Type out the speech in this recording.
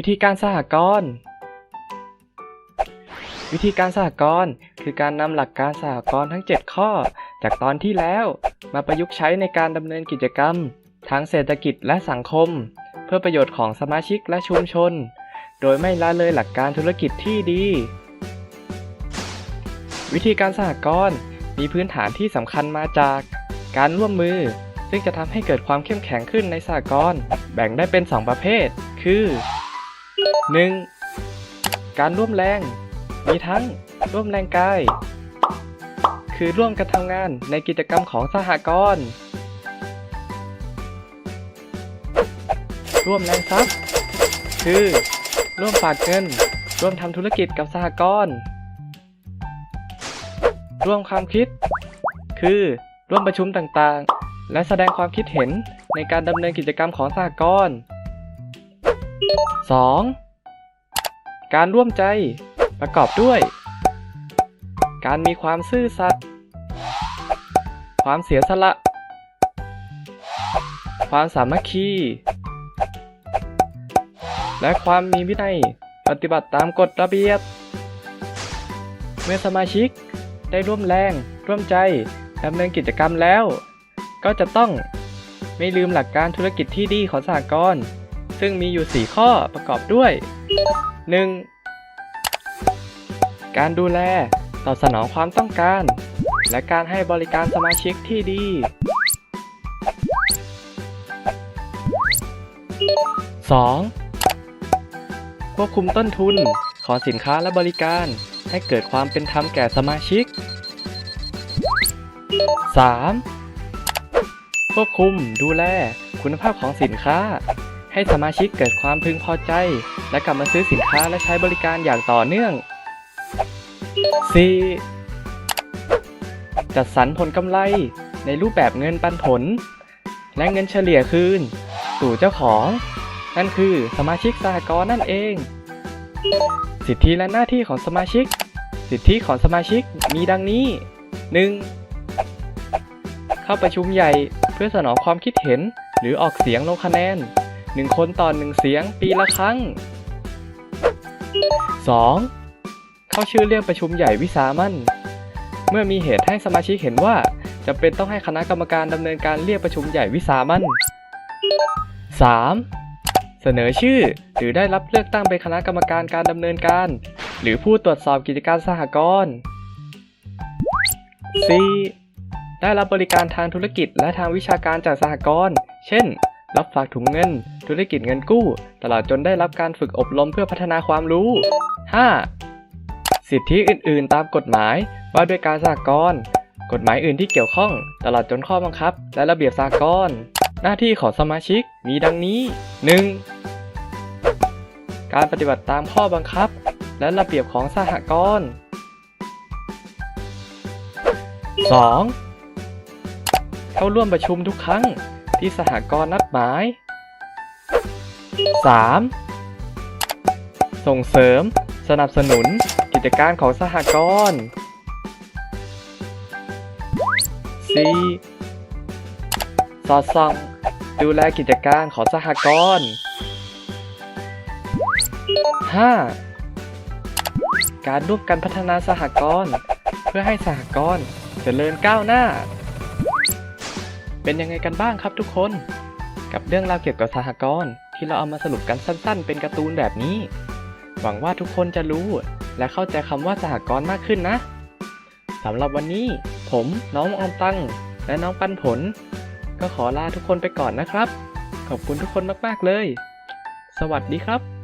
วิธีการสหกรณ์วิธีการสหกรณ์คือการนำหลักการสหกรณ์ทั้ง 7 ข้อ จากตอนที่แล้วมาประยุกต์ใช้ในการดำเนินกิจกรรม ทางเศรษฐกิจและสังคม เพื่อประโยชน์ของสมาชิกและชุมชน โดยไม่ละเลยหลักการธุรกิจที่ดี วิธีการสหกรณ์มีพื้นฐานที่สำคัญมาจากการร่วมมือ ซึ่งจะทำให้เกิดความเข้มแข็งขึ้นในสหกรณ์แบ่งได้เป็น 2 ประเภท คือ 1. การร่วมแรง มีทั้งร่วมแรงกาย คือร่วมกันทำงานในกิจกรรมของสหกรณ์ ร่วมแรงทรัพย์ คือร่วมฝากเงิน ร่วมทำธุรกิจกับสหกรณ์ ร่วมความคิด คือร่วมประชุมต่างๆ และแสดงความคิดเห็นในการดำเนินกิจกรรมของสหกรณ์ 2. การร่วมใจ ประกอบด้วย การมีความซื่อสัตย์ ความเสียสละ ความสามัคคี และความมีวินัย ปฏิบัติตามกฎระเบียบ เมื่อสมาชิกได้ร่วมแรง ร่วมใจดำเนินกิจกรรมแล้ว ก็จะต้องไม่ลืมหลักการธุรกิจที่ดีของสหกรณ์ซึ่งมีอยู่ 4 ข้อประกอบด้วย 1. การดูแล ตอบสนองความต้องการ และการให้บริการสมาชิกที่ดี 2. ควบคุมต้นทุนของสินค้าและบริการให้เกิดความเป็นธรรมแก่สมาชิก 3. ควบคุมดูแล คุณภาพของสินค้า ให้สมาชิกเกิดความพึงพอใจ และกลับมาซื้อสินค้าและใช้บริการอย่างต่อเนื่อง 4. จัดสรรผลกำไรในรูปแบบเงินปันผล และเงินเฉลี่ยคืนสู่เจ้าของ นั่นคือสมาชิกสหกรณ์นั่นเอง สิทธิและหน้าที่ของสมาชิก สิทธิของสมาชิกมีดังนี้ 1. เข้าประชุมใหญ่เพื่อสนองความคิดเห็นหรือออกเสียงลงคะแนน 1คนต่อ1เสียงปีละครั้ง 2. เข้าชื่อเรียกประชุมใหญ่วิสามันเมื่อมีเหตุให้สมาชิกเห็นว่าจำเป็นต้องให้คณะกรรมการดำเนินการเรียกประชุมใหญ่วิสามัน 3. เสนอชื่อหรือได้รับเลือกตั้งเป็นคณะกรรมการการดำเนินการ หรือผู้ตรวจสอบกิจการสหกรณ์ 4. ได้รับบริการทางธุรกิจและทางวิชาการจากสหกรณ์ เช่น รับฝากถุงเงิน ธุรกิจเงินกู้ ตลอดจนได้รับการฝึกอบรมเพื่อพัฒนาความรู้ 5. สิทธิอื่น ๆ ตามกฎหมาย ว่าด้วยการสหกรณ์กฎหมายอื่นที่เกี่ยวข้อง ตลอดจนข้อบังคับ และระเบียบสหกรณ์หน้าที่ของสมาชิกมีดังนี้ 1. การปฏิบัติตามข้อบังคับ และระเบียบของสหกรณ์ 2. เข้าร่วมประชุมทุกครั้ง ที่สหกรณ์นัดหมาย 3. ส่งเสริม สนับสนุน กิจการของสหกรณ์ 4. สอดส่อง ดูแลกิจการของสหกรณ์ 5. การร่วมกันพัฒนาสหกรณ์ เพื่อให้สหกรณ์เจริญก้าวหน้า เป็นยังไงกันบ้างครับทุกคน กับเรื่องราวเกี่ยวกับสหกรณ์ที่เราเอามาสรุปกันสั้น ๆ เป็นการ์ตูนแบบนี้ หวังว่าทุกคนจะรู้ และเข้าใจคำว่าสหกรณ์มากขึ้นนะสำหรับวันนี้ ผมน้องออมตัง และน้องปันผล ก็ขอลาทุกคนไปก่อนนะครับ ขอบคุณทุกคนมากๆเลย สวัสดีครับ